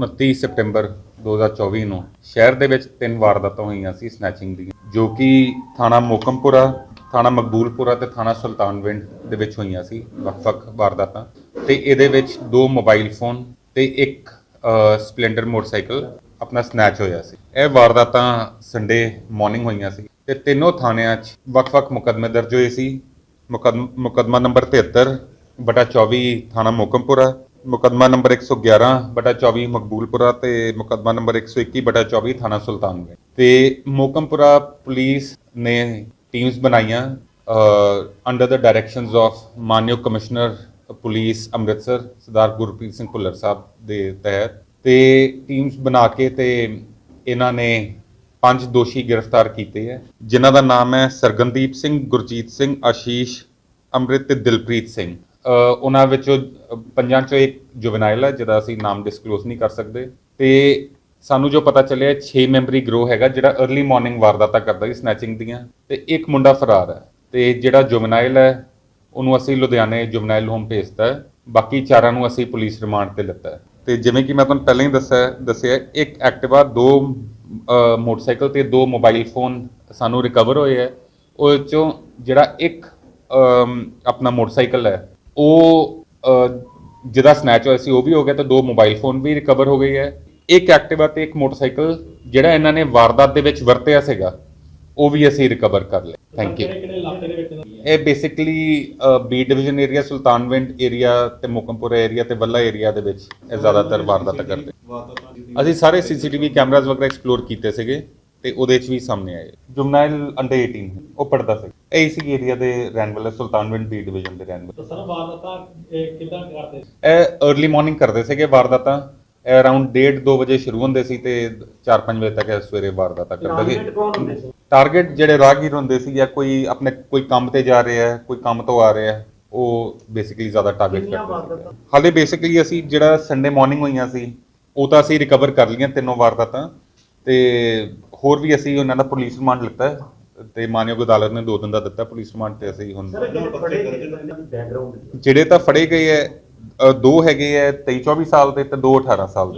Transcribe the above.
29 ਸਪਟੈਂਬਰ 2024 ਨੂੰ ਸ਼ਹਿਰ ਦੇ ਵਿੱਚ ਤਿੰਨ ਵਾਰਦਾਤਾਂ ਹੋਈਆਂ ਸੀ ਸਨੈਚਿੰਗ ਦੀ ਜੋ ਕਿ ਥਾਣਾ ਮੋਕਮਪੁਰਾ, ਥਾਣਾ ਮਕਬੂਲਪੁਰਾ ਤੇ ਥਾਣਾ ਸੁਲਤਾਨਵਿੰਡ ਦੇ ਵਿੱਚ ਹੋਈਆਂ ਸੀ, ਵੱਖ-ਵੱਖ ਵਾਰਦਾਤਾਂ। ਤੇ ਇਹਦੇ ਵਿੱਚ ਦੋ ਮੋਬਾਈਲ ਫੋਨ ਤੇ ਇੱਕ ਸਪਲੈਂਡਰ ਮੋਟਰਸਾਈਕਲ ਆਪਣਾ ਸਨੈਚ ਹੋਇਆ ਸੀ। ਇਹ ਵਾਰਦਾਤਾਂ ਸੰਡੇ ਮਾਰਨਿੰਗ ਹੋਈਆਂ ਸੀ ਤੇ ਤਿੰਨੋਂ ਥਾਣਿਆਂ 'ਚ ਵੱਖ-ਵੱਖ ਮੁਕੱਦਮੇ ਦਰਜ ਹੋਏ ਸੀ। ਮੁਕੱਦਮ- ਮੁਕੱਦਮਾ ਨੰਬਰ 73 ਬਟਾ 24 ਥਾਣਾ ਮੋਕਮਪੁਰਾ ਮੁਕੱਦਮਾ ਨੰਬਰ 111 ਬਟਾ 24 ਮਕਬੂਲਪੁਰਾ ਤੇ ਮੁਕੱਦਮਾ ਨੰਬਰ 121 ਬਟਾ 24 ਥਾਣਾ ਸੁਲਤਾਨਗੜ੍ਹ। ਤੇ ਮੋਕਮਪੁਰਾ ਪੁਲਿਸ ਨੇ ਟੀਮਸ ਬਣਾਈਆਂ ਅੰਡਰ ਦ ਡਾਇਰੈਕਸ਼ਨਸ ਆਫ ਮਾਨਯੋਗ ਕਮਿਸ਼ਨਰ, ਪੁਲਿਸ ਅੰਮ੍ਰਿਤਸਰ, ਸਰਦਾਰ ਗੁਰਪ੍ਰੀਤ ਸਿੰਘ ਭੁੱਲਰ ਸਾਹਿਬ ਦੇ ਤਹਿਤ। ਤੇ ਟੀਮਸ ਬਣਾ ਕੇ ਤੇ ਇਹਨਾਂ ਨੇ ਪੰਜ ਦੋਸ਼ੀ ਗ੍ਰਿਫਤਾਰ ਕੀਤੇ ਹੈ, ਜਿਨ੍ਹਾਂ ਦਾ ਨਾਮ ਹੈ ਸਰਗਨਦੀਪ ਸਿੰਘ, ਗੁਰਜੀਤ ਸਿੰਘ, ਆਸ਼ੀਸ਼, ਅੰਮ੍ਰਿਤ ਤੇ ਦਿਲਪ੍ਰੀਤ ਸਿੰਘ। ਉਹਨਾਂ ਵਿੱਚੋਂ ਪੰਜਾਂ ਚੋਂ ਇੱਕ ਜੁਵਨਾਈਲ ਹੈ, ਜਿਹਦਾ ਅਸੀਂ ਨਾਮ ਡਿਸਕਲੋਜ਼ ਨਹੀਂ ਕਰ ਸਕਦੇ। ਤੇ ਸਾਨੂੰ ਜੋ ਪਤਾ ਚੱਲਿਆ 6 ਮੈਂਬਰੀ ਗਰੋਹ ਹੈਗਾ, ਜਿਹੜਾ अर्ਲੀ ਮਾਰਨਿੰਗ ਵਾਰਦਾਤਾਂ ਕਰਦਾ ਸੀ ਸਨੈਚਿੰਗ ਦੀਆਂ। ਤੇ ਇੱਕ ਮੁੰਡਾ ਫਰਾਰ ਹੈ। ਤੇ ਜਿਹੜਾ ਜੁਵਨਾਈਲ ਹੈ, ਉਹਨੂੰ ਅਸੀਂ ਲੁਧਿਆਣੇ ਜੁਵਨਾਈਲ ਹੋਮ ਭੇਜਤਾ ਹੈ। ਬਾਕੀ ਚਾਰਾਂ ਨੂੰ ਅਸੀਂ ਪੁਲਿਸ ਰਿਮਾਂਡ ਤੇ ਲਿੱਤਾ ਹੈ। ਤੇ ਜਿਵੇਂ ਕਿ ਮੈਂ ਤੁਹਾਨੂੰ ਪਹਿਲਾਂ ਹੀ ਦੱਸਿਆ ਦੱਸਿਆ, ਇੱਕ ਐਕਟਿਵਾ ਦੋ ਮੋਟਰਸਾਈਕਲ ਤੇ ਦੋ ਮੋਬਾਈਲ ਫੋਨ ਸਾਨੂੰ ਰਿਕਵਰ ਹੋਏ ਹੈ। ਉਹ ਚੋਂ ਜਿਹੜਾ ਇੱਕ ਆਪਣਾ ਮੋਟਰਸਾਈਕਲ ਹੈ ਉਹ ਜਿਹਦਾ ਸਨੈਚ ਹੋਇਆ ਸੀ, ਉਹ ਵੀ ਹੋ ਗਿਆ ਤੇ ਦੋ ਮੋਬਾਈਲ ਫੋਨ ਵੀ ਰਿਕਵਰ ਹੋ ਗਏ ਹੈ। ਇੱਕ ਐਕਟਿਵਾ ਤੇ ਇੱਕ ਮੋਟਰਸਾਈਕਲ ਜਿਹੜਾ ਇਹਨਾਂ ਨੇ ਵਾਰਦਾਤ ਦੇ ਵਿੱਚ ਵਰਤਿਆ ਸੀਗਾ, ਉਹ ਵੀ ਅਸੀਂ ਰਿਕਵਰ ਕਰ ਲਿਆ। ਥੈਂਕ ਯੂ ਇਹ basically B division area Sultanwind area ਤੇ ਮੁਕਮਪੁਰਾ ਏਰੀਆ ਤੇ ਬੱਲਾ ਏਰੀਆ ਦੇ ਵਿੱਚ ਇਹ ਜ਼ਿਆਦਾਤਰ ਵਾਰਦਾਤਾਂ ਕਰਦੇ। ਅਸੀਂ ਸਾਰੇ ਸੀਸੀਟੀਵੀ ਕੈਮਰਾਜ਼ ਵਗੈਰਾ ਐਕਸਪਲੋਰ ਕੀਤੇ ਸੀਗੇ। ਤੇ ਉਹਦੇ 'ਚ ਵੀ ਸਾਹਮਣੇ ਆਏ। ਜੁਮਨਾਈਲ ਅੰਡਰ 18 ਉਹ ਪੜਦਾ ਸੀ। ਇਹ ਇਸੀ ਏਰੀਆ ਦੇ ਰਹਿਣ ਵਾਲੇ ਸੁਲਤਾਨਵਿੰਡ ਬੀ ਡਿਵੀਜ਼ਨ ਦੇ ਰਹਿਣ ਵਾਲੇ। ਤਾਂ ਸਰ ਵਾਰਦਾਤਾਂ ਕਿੱਦਾਂ ਕਰਦੇ ਇਹ अर्ਲੀ ਮਾਰਨਿੰਗ ਕਰਦੇ ਸੀਗੇ ਵਾਰਦਾਤਾਂ। ਅਰਾਊਂਡ 1:30 2 ਵਜੇ ਸ਼ੁਰੂ ਹੁੰਦੇ ਸੀ ਤੇ 4-5 ਵਜੇ ਤੱਕ ਸਵੇਰੇ ਵਾਰਦਾਤਾਂ ਕਰਦੇ ਸੀ। ਸੀ? ਟਾਰਗੇਟ ਜਿਹੜੇ ਰਾਹਗੀਰ ਹੁੰਦੇ ਸੀ ਜਾਂ ਕੋਈ ਆਪਣੇ ਕੋਈ ਕੰਮ ਤੇ ਜਾ ਰਿਹਾ ਹੈ ਕੋਈ ਕੰਮ ਤੋਂ ਆ ਰਿਹਾ ਉਹ ਬੇਸਿਕਲੀ ਜ਼ਿਆਦਾ ਟਾਰਗੇਟ ਕਰਦੇ? ਸੀ ਹਾਲੇ ਬੇਸਿਕਲੀ ਅਸੀਂ ਜਿਹੜਾ ਸੰਡੇ ਮਾਰਨਿੰਗ ਹੋਈਆਂ ਸੀ ਉਹ ਤਾਂ ਅਸੀਂ ਰਿਕਵਰ ਕਰ ਲਈਆਂ ਤਿੰਨੋਂ ਵਾਰਦਾਤਾਂ। ਤੇ ਹੋਰ ਵੀ ਅਸੀਂ ਉਹਨਾਂ ਦਾ ਪੁਲਿਸ ਰਿਮਾਂਡ ਲਿੱਤਾ ਹੈ ਤੇ ਮਾਨਯੋਗ ਅਦਾਲਤ ਨੇ ਦੋ ਦਿਨ ਦਾ ਦਿੱਤਾ ਪੁਲਿਸ ਰਿਮਾਂਡ ਤੇ ਅਸੀਂ ਹੁਣ ਜਿਹੜੇ ਤਾਂ ਫੜੇ ਗਏ ਹੈ ਅ, ਦੋ ਹੈਗੇ ਹੈ 23 24 ਸਾਲ ਦੇ ਤੇ ਦੋ 18 ਸਾਲ ਦੇ।